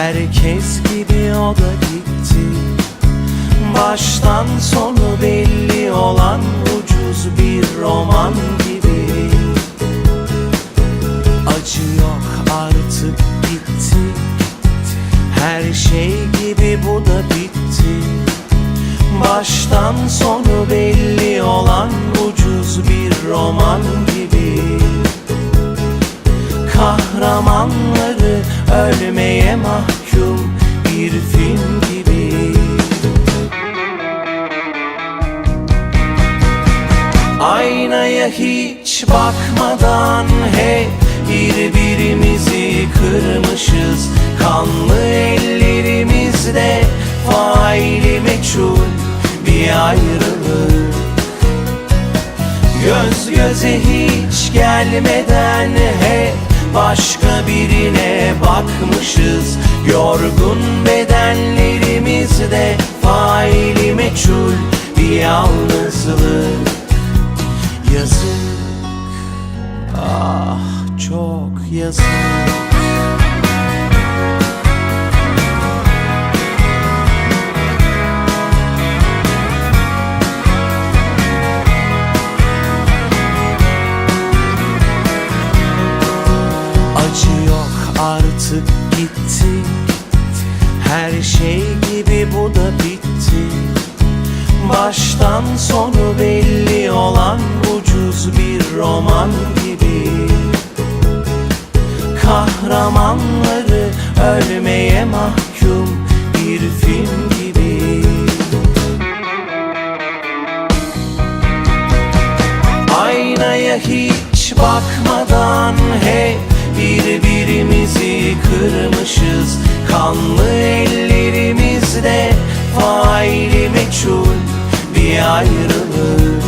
Herkes gidiyor da gitti. Baştan sonu belli olan ucuz bir roman gibi. Acı yok artık bitti. Her şey gibi bu da bitti. Baştan sonu belli olan ucuz bir roman gibi. Kahraman ölmeye mahkum bir film gibi. Aynaya hiç bakmadan hep birbirimizi kırmışız. Kanlı ellerimizde faili meçhul bir ayrılık. Göz göze hiç gelmeden hep başka birine bakmışız. Yorgun bedenlerimizde faili meçhul bir yalnızlık. Yazık, ah çok yazık gitti Her şey gibi bu da bitti. Baştan sonu belli olan ucuz bir roman gibi. Kahramanları ölmeye mahkum bir film gibi. Aynaya hiç bakmadan hep birbirimizi kırmışız. Kanlı ellerimizde faili meçhul bir ayrılık.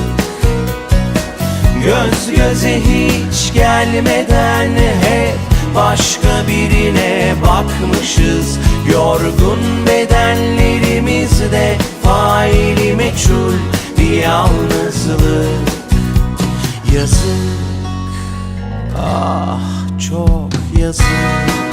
Göz göze hiç gelmeden hep başka birine bakmışız. Yorgun bedenlerimizde faili meçhul bir yalnızlık. Yazık, ah çok yazık